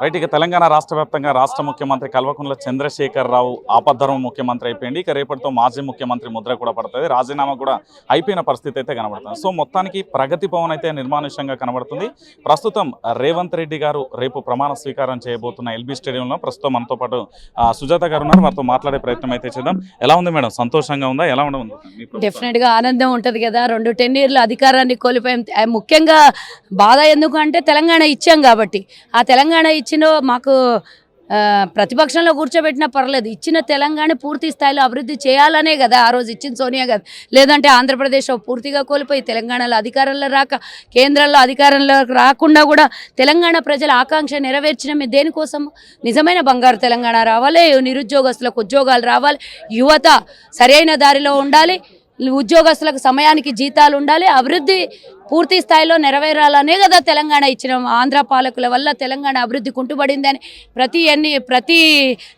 Right ఇక తెలంగాణ రాష్ట్ర వ్యాప్తంగా రాష్ట్ర ముఖ్యమంత్రి కల్వకుంట్ల చంద్రశేఖర్ రావు ఆపద్ధర్మ ముఖ్యమంత్రి అయిపోయింది. ఇక రేపటితో మాజీ ముఖ్యమంత్రి ముద్ర కూడా పడుతుంది. రాజీనామా కూడా అయిపోయిన పరిస్థితి అయితే కనబడుతుంది. సో మొత్తానికి ప్రగతి భవన్ అయితే నిర్మానుష్యంగా కనబడుతుంది. ప్రస్తుతం రేవంత్ రెడ్డి గారు రేపు ప్రమాణ స్వీకారం చేయబోతున్న ఎల్బీ స్టేడియంలో ప్రస్తుతం మనతో పాటు సుజాత గారు ఉన్నారు. వారితో మాట్లాడే ప్రయత్నం అయితే చేద్దాం. ఎలా ఉంది మేడం? సంతోషంగా ఉందా? ఎలా ఉండదు డెఫినెట్గా డెఫినెట్గా ఆనందం ఉంటుంది కదా. రెండు టెన్ ఇయర్లు అధికారాన్ని కోల్పోయాం. ముఖ్యంగా బాధ ఎందుకు అంటే తెలంగాణ ఇచ్చాం కాబట్టి. ఆ తెలంగాణ ఇచ్చిన మాకు ప్రతిపక్షంలో కూర్చోబెట్టినా పర్లేదు. ఇచ్చిన తెలంగాణ పూర్తి స్థాయిలో అభివృద్ధి చేయాలనే కదా ఆ రోజు ఇచ్చిన సోనియా గారు లేదంటే ఆంధ్రప్రదేశ్ పూర్తిగా కోల్పోయి తెలంగాణలో అధికారంలో రాక కేంద్రంలో అధికారంలో రాకుండా కూడా తెలంగాణ ప్రజల ఆకాంక్ష నెరవేర్చిన దేనికోసం? నిజమైన బంగారు తెలంగాణ రావాలి నిరుద్యోగస్తులకు ఉద్యోగాలు రావాలి యువత సరైన దారిలో ఉండాలి ఉద్యోగస్తులకు సమయానికి జీతాలు ఉండాలి అభివృద్ధి పూర్తి స్థాయిలో నెరవేరాలనే కదా తెలంగాణ ఇచ్చిన ఆంధ్ర పాలకుల వల్ల తెలంగాణ అభివృద్ధి కుంటుపడిందని ప్రతి ఎన్ని ప్రతి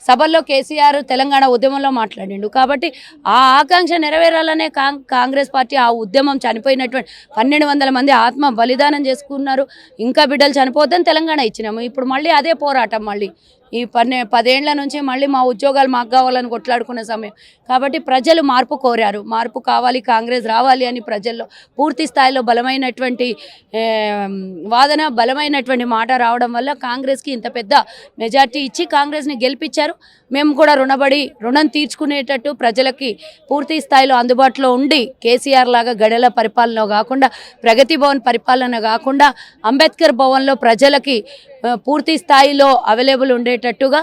సభల్లో కేసీఆర్ తెలంగాణ ఉద్యమంలో మాట్లాడిండు. కాబట్టి ఆ ఆకాంక్ష నెరవేరాలనే కాంగ్రెస్ పార్టీ ఆ ఉద్యమం చనిపోయినటువంటి పన్నెండు వందల మంది ఆత్మ బలిదానం చేసుకున్నారు. ఇంకా బిడ్డలు చనిపోద్దని తెలంగాణ ఇచ్చినాము. ఇప్పుడు మళ్ళీ అదే పోరాటం మళ్ళీ. ఈ పన్నె పదేండ్ల నుంచి మళ్ళీ మా ఉద్యోగాలు మాకు కావాలని కొట్లాడుకున్న సమయం. కాబట్టి ప్రజలు మార్పు కోరారు. మార్పు కావాలి కాంగ్రెస్ రావాలి అని ప్రజల్లో పూర్తి స్థాయిలో బలమైన బలమైనటువంటి వాదన బలమైనటువంటి మాట రావడం వల్ల కాంగ్రెస్కి ఇంత పెద్ద మెజార్టీ ఇచ్చి కాంగ్రెస్ని గెలిపించారు. మేము కూడా రుణబడి రుణం తీర్చుకునేటట్టు ప్రజలకి పూర్తి స్థాయిలో అందుబాటులో ఉండి కేసీఆర్ లాగా గడల పరిపాలన కాకుండా ప్రగతి భవన్ పరిపాలన కాకుండా అంబేద్కర్ భవన్లో ప్రజలకి పూర్తి స్థాయిలో అవైలబుల్ ఉండేటట్టుగా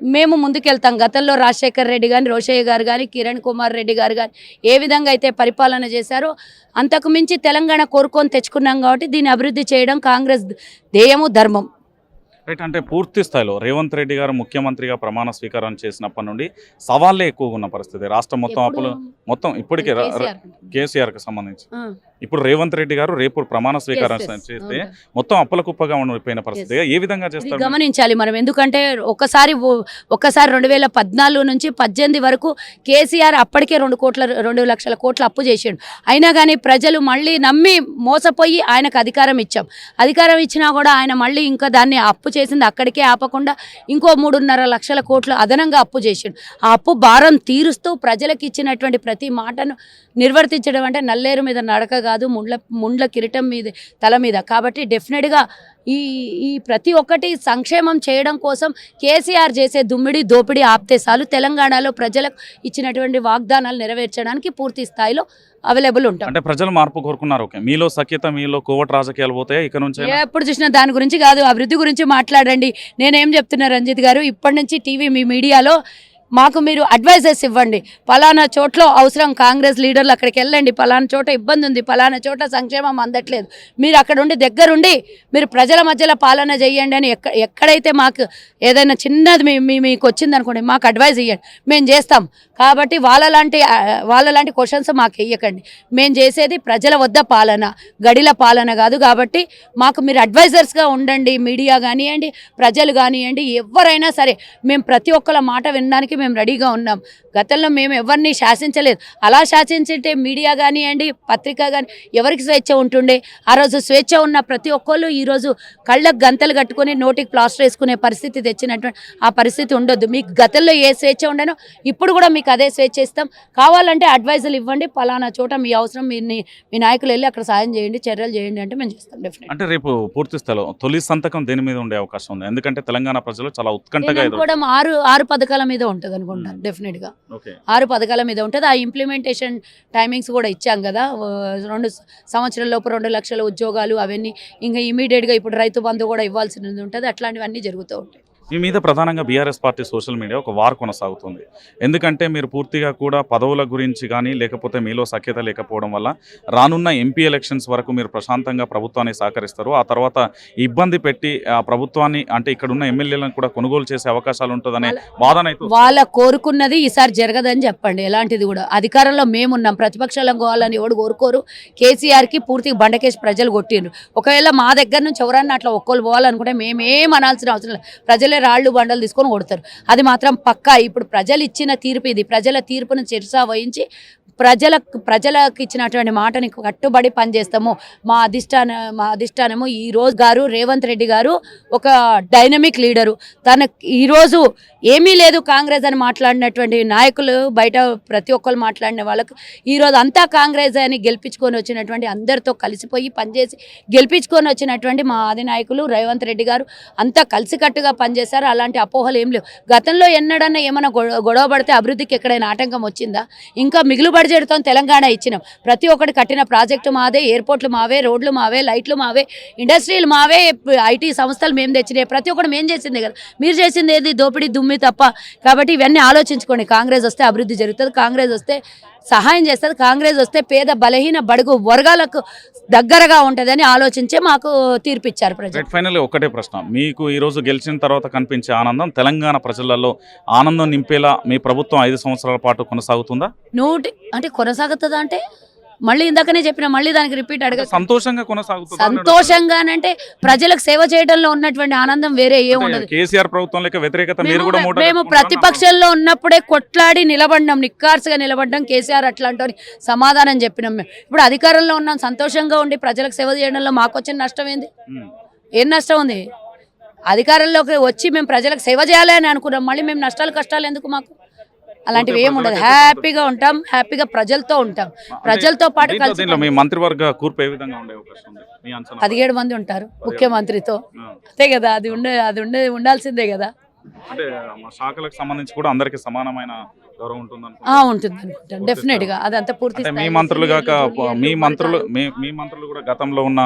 మేము ముందుకెళ్తాం. గతంలో రాజశేఖర్ రెడ్డి కానీ రోషయ్య గారు కానీ కిరణ్ కుమార్ రెడ్డి గారు కానీ ఏ విధంగా అయితే పరిపాలన చేశారో అంతకు మించి తెలంగాణ కోరుకొని తెచ్చుకున్నాం కాబట్టి దీన్ని అభివృద్ధి చేయడం కాంగ్రెస్ ధ్యేయము ధర్మం. రైట్ అంటే పూర్తి స్థాయిలో రేవంత్ రెడ్డి గారు ముఖ్యమంత్రిగా ప్రమాణ స్వీకారం చేసినప్పటి నుండి సవాళ్ళే ఎక్కువగా ఉన్న పరిస్థితి. రాష్ట్రం మొత్తం అప్పులు మొత్తం ఇప్పటికే ర- ర- కేసీఆర్. కేసీఆర్కి సంబంధించి. ఇప్పుడు రేవంత్ రెడ్డి గారు రేపు ప్రమాణ స్వీకారం. చేస్తే. మొత్తం అప్పుల కుప్పగా ఉండిపోయిన పరిస్థితి ఏ విధంగా చేస్తారు? గమనించాలి మనం. ఎందుకంటే ఒకసారి ఒకసారి రెండు వేల పద్నాలుగు నుంచి పద్దెనిమిది వరకు కేసీఆర్ అప్పటికే రెండు కోట్ల రెండు లక్షల కోట్ల అప్పు చేసాడు. అయినా కానీ ప్రజలు మళ్ళీ నమ్మి మోసపోయి ఆయనకు అధికారం ఇచ్చాం. అధికారం ఇచ్చినా కూడా ఆయన మళ్ళీ ఇంకా దాన్ని అప్పు చేసింది అక్కడికే ఆపకుండా ఇంకో మూడున్నర లక్షల కోట్లు అదనంగా అప్పు చేసాడు. ఆ అప్పు భారం తీరుస్తూ ప్రజలకు ఇచ్చినటువంటి ప్రతి మాటను నిర్వర్తించడం అంటే నల్లేరు మీద నడక కాదు ముండ్ల ముండ్ల కిరీటం మీద తల మీద. కాబట్టి డెఫినెట్గా ఈ ఈ ప్రతి ఒక్కటి సంక్షేమం చేయడం కోసం కేసీఆర్ చేసే దుమ్మిడి దోపిడీ ఆప్తే చాలు. తెలంగాణలో ప్రజలకు ఇచ్చినటువంటి వాగ్దానాలు నెరవేర్చడానికి పూర్తి స్థాయిలో అవైలబుల్ ఉంటాం. అంటే ప్రజలు మార్పు కోరుకున్నారు. ఓకే. మీలో సఖ్యత మీలో కోవట్ రాజకీయాలు పోతాయి ఇక నుంచి ఎప్పుడు చూసినా దాని గురించి కాదు. అభివృద్ధి గురించి మాట్లాడండి. నేనేం చెప్తున్నా రంజిత్ గారు ఇప్పటి నుంచి టీవీ మీ మీడియాలో మాకు మీరు అడ్వైజెస్ ఇవ్వండి. పలానా చోట్ల అవసరం కాంగ్రెస్ లీడర్లు అక్కడికి వెళ్ళండి. పలానా చోట ఇబ్బంది ఉంది పలానా చోట సంక్షేమం అందట్లేదు. మీరు అక్కడ ఉండి దగ్గరుండి మీరు ప్రజల మధ్యలో పాలన చేయండి అని ఎక్క ఎక్కడైతే మాకు ఏదైనా చిన్నది మీ మీకు వచ్చింది అనుకోండి మాకు అడ్వైజ్ ఇవ్వండి మేము చేస్తాం. కాబట్టి వాళ్ళలాంటి వాళ్ళ వాళ్ళలాంటి క్వశ్చన్స్ మాకు వెయ్యకండి మేము చేసేది ప్రజల వద్ద పాలన గడిల పాలన కాదు కాబట్టి మాకు మీరు అడ్వైజర్స్గా ఉండండి మీడియా కానివ్వండి ప్రజలు కానివ్వండి ఎవరైనా సరే మేము ప్రతి ఒక్కళ్ళ మాట వినడానికి మేము రెడీగా ఉన్నాం. గతంలో మేము ఎవరిని శాసించలేదు. అలా శాసించే మీడియా కానివ్వండి పత్రిక కానీ ఎవరికి స్వేచ్ఛ ఉంటుండే? ఆ రోజు స్వేచ్ఛ ఉన్న ప్రతి ఒక్కళ్ళు ఈరోజు కళ్ళకు గంతలు కట్టుకొని నోటికి ప్లాస్టర్ వేసుకునే పరిస్థితి తెచ్చినటువంటి ఆ పరిస్థితి ఉండొద్దు. మీకు గతంలో ఏ స్వేచ్ఛ ఉండనో ఇప్పుడు కూడా మీకు అదే స్వేచ్ఛ ఇస్తాం. కావాలంటే అడ్వైజులు ఇవ్వండి. పలానా చోట మీ అవసరం మీ మీ నాయకులు వెళ్ళి అక్కడ సాయం చేయండి చర్యలు చేయండి అంటే మేము చేస్తాం డెఫినెట్ అంటే రేపు పూర్తి స్థాయిలో తొలి సంతకం దేని మీద ఉండే అవకాశం ఉంది? ఎందుకంటే తెలంగాణ ప్రజలు చాలా ఉత్కంఠగా ఆరు ఆరు పథకాల మీద ఉంటుంది. అనుకుంటాను డెఫినెట్గా ఓకే. ఆరు పథకాల మీద ఉంటుంది. ఆ ఇంప్లిమెంటేషన్ టైమింగ్స్ కూడా ఇచ్చాం కదా. రెండు సంవత్సరాల లోపు రెండు లక్షల ఉద్యోగాలు అవన్నీ ఇంకా ఇమీడియట్గా ఇప్పుడు రైతు బంధు కూడా ఇవ్వాల్సినది ఉంటుంది. అట్లాంటివన్నీ జరుగుతూ ఉంటాయి. మీ మీద ప్రధానంగా బీఆర్ఎస్ పార్టీ సోషల్ మీడియా ఒక వార్ కొనసాగుతుంది. ఎందుకంటే మీరు పూర్తిగా కూడా పదవుల గురించి కానీ లేకపోతే మీలో సఖ్యత లేకపోవడం వల్ల రానున్న ఎంపీ ఎలక్షన్స్ వరకు మీరు ప్రశాంతంగా ప్రభుత్వాన్ని సహకరిస్తారు. ఆ తర్వాత ఇబ్బంది పెట్టి ఆ ప్రభుత్వాన్ని అంటే ఇక్కడ ఉన్న ఎమ్మెల్యేలను కూడా కొనుగోలు చేసే అవకాశాలు ఉంటుందనే వాదన అయితే వాళ్ళ కోరుకున్నది ఈసారి జరగదని చెప్పండి. ఎలాంటిది కూడా అధికారంలో మేమున్నాం. ప్రతిపక్షాలను పోవాలని ఎవడు కోరుకోరు. కేసీఆర్కి పూర్తిగా బండకేసి ప్రజలు కొట్టిండ్రు. ఒకవేళ మా దగ్గర నుంచి ఎవరన్నా అట్లా ఒక్కరు పోవాలనుకుంటే మేమేం అనాల్సిన అవసరం లేదు. ప్రజలే రాళ్ళు బండలు తీసుకొని కొడతారు. అది మాత్రం పక్కా. ఇప్పుడు ప్రజలు ఇచ్చిన తీర్పు ఇది. ప్రజల తీర్పును చిరుసా వహించి ప్రజలకు ప్రజలకు ఇచ్చినటువంటి మాటని కట్టుబడి పనిచేస్తాము. మా అధిష్టాన మా అధిష్టానము ఈ రోజు గారు రేవంత్ రెడ్డి గారు ఒక డైనమిక్ లీడరు. తన ఈరోజు ఏమీ లేదు కాంగ్రెస్ అని మాట్లాడినటువంటి నాయకులు బయట ప్రతి ఒక్కరు మాట్లాడిన వాళ్ళకు ఈరోజు అంతా కాంగ్రెస్ అని గెలిపించుకొని వచ్చినటువంటి అందరితో కలిసిపోయి పనిచేసి గెలిపించుకొని వచ్చినటువంటి మా అధినాయకులు రేవంత్ రెడ్డి గారు అంతా కలిసికట్టుగా పనిచేశారు. అలాంటి అపోహలు ఏం లేవు. గతంలో ఎన్నడన్నా ఏమైనా గొడవ పడితే అభివృద్ధికి ఎక్కడైనా ఆటంకం వచ్చిందా? ఇంకా మిగులుబడి బడ్జెట్తో తెలంగాణ ఇచ్చినాం. ప్రతి ఒక్కటి కట్టిన ప్రాజెక్టు మాదే ఎయిర్పోర్ట్లు మావే రోడ్లు మావే లైట్లు మావే ఇండస్ట్రీలు మావే ఐటీ సంస్థలు మేము తెచ్చినాయి. ప్రతి ఒక్కటి మేము చేసిందే కదా. మీరు చేసింది ఏది? దోపిడీ దుమ్మి తప్ప. కాబట్టి ఇవన్నీ ఆలోచించుకోండి. కాంగ్రెస్ వస్తే అభివృద్ధి జరుగుతుంది. కాంగ్రెస్ వస్తే సహాయం చేస్తుంది. కాంగ్రెస్ వస్తే పేద బలహీన బడుగు వర్గాలకు దగ్గరగా ఉంటుందని ఆలోచించే మాకు తీర్పిచ్చారు ప్రజలు. ఫైనల్ ఒకటే ప్రశ్న. మీకు ఈ రోజు గెలిచిన తర్వాత కనిపించే ఆనందం తెలంగాణ ప్రజలలో ఆనందం నింపేలా మీ ప్రభుత్వం ఐదు సంవత్సరాల పాటు కొనసాగుతుందా? నూటి అంటే కొనసాగుతుందా అంటే? మళ్ళీ ఇందాకనే చెప్పిన మళ్ళీ దానికి రిపీట్ అడగ సంతోషంగా కొనసాగుతుందా సంతోషంగానంటే ప్రజలకు సేవ చేయడంలో ఉన్నటువంటి ఆనందం వేరే ఏ ఉండదు. కేసీఆర్ ప్రభుత్వం లేక వ్యతిరేకత మీరు మేము కూడా మేము? ప్రతిపక్షంలో ఉన్నప్పుడే కొట్లాడి నిలబడినాం నిక్కార్సుగా నిలబడ్డాం కేసీఆర్ అట్లాంటి అని సమాధానం చెప్పినాం మేము. ఇప్పుడు అధికారంలో ఉన్నాం సంతోషంగా ఉండి ప్రజలకు సేవ చేయడంలో మాకు వచ్చిన నష్టం ఏంది. ఏం నష్టం ఉంది? అధికారంలోకి వచ్చి మేము ప్రజలకు సేవ చేయాలి అని అనుకున్నాం మళ్ళీ మేము నష్టాలు కష్టాలు ఎందుకు మాకు? అలాంటివి ఏమి ఉండదు. హ్యాపీగా ఉంటాం హ్యాపీగా ప్రజలతో ఉంటాం. ప్రజలతో పాటు కలిసి మీ మంత్రివర్గ కూర్పు ఏ విధంగా ఉండే అవకాశం ఉంది? మీ అంచనా పదిహేడు మంది ఉంటారు ముఖ్యమంత్రితో. అంతే కదా అది ఉండే అది ఉండే ఉండాల్సిందే కదా. అంటే మా శాఖలకు సంబంధించి కూడా అందరికి సమానమైన గౌరవం ఉంటుంది ఆ ఉంటుంది అనుకుంటాను డెఫినెట్గా. అదంతా పూర్తి మీ మంత్రులు కాక మీ మంత్రులు మీ మంత్రులు కూడా గతంలో ఉన్న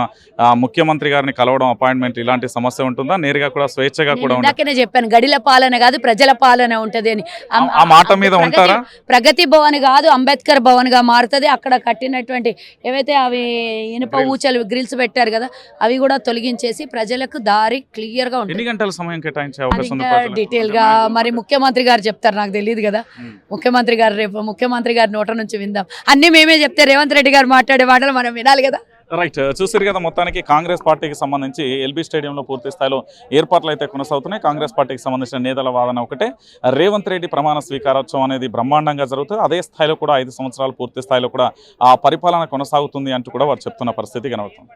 ముఖ్యమంత్రి గారిని కలవడం అపాయింట్మెంట్ ఇలాంటి సమస్య ఉంటుందా? నేరుగా కూడా స్వేచ్ఛగా కూడా ఇందాకనే చెప్పాను గడిల పాలన కాదు ప్రజల పాలన ఉంటది అని. ఆ మాట మీద ఉంటారా? ప్రగతి భవన్ కాదు అంబేద్కర్ భవన్గా మారుతుంది. అక్కడ కట్టినటువంటి ఏవైతే అవి ఇనుప. ఊచలు గ్రిల్స్ పెట్టారు కదా అవి కూడా తొలగించేసి ప్రజలకు దారి క్లియర్గా ఉంటుంది గంటల సమయం కేటాయించే అవకాశం? డీటెయిల్గా మరి ముఖ్యమంత్రి గారు చెప్తారు నాకు తెలియదు కదా. ముఖ్యమంత్రి గారు రేపు ముఖ్యమంత్రి గారి నోట నుంచి విందాం. అన్ని మేమే చెప్తే రేవంత్ రెడ్డి గారు మాట్లాడే మాటలు మనం వినాలి కదా? రైట్ చూసారు కదా మొత్తానికి కాంగ్రెస్ పార్టీకి సంబంధించి ఎల్బీ స్టేడియంలో పూర్తి స్థాయిలో ఏర్పాట్లు అయితే కొనసాగుతున్నాయి. కాంగ్రెస్ పార్టీకి సంబంధించిన నేతల వాదన ఒకటే. రేవంత్ రెడ్డి ప్రమాణ స్వీకారోత్సవం అనేది బ్రహ్మాండంగా జరుగుతుంది. అదే స్థాయిలో కూడా ఐదు సంవత్సరాలు పూర్తి స్థాయిలో కూడా ఆ పరిపాలన కొనసాగుతుంది అంటూ కూడా వారు చెప్తున్న పరిస్థితి కనబడుతుంది.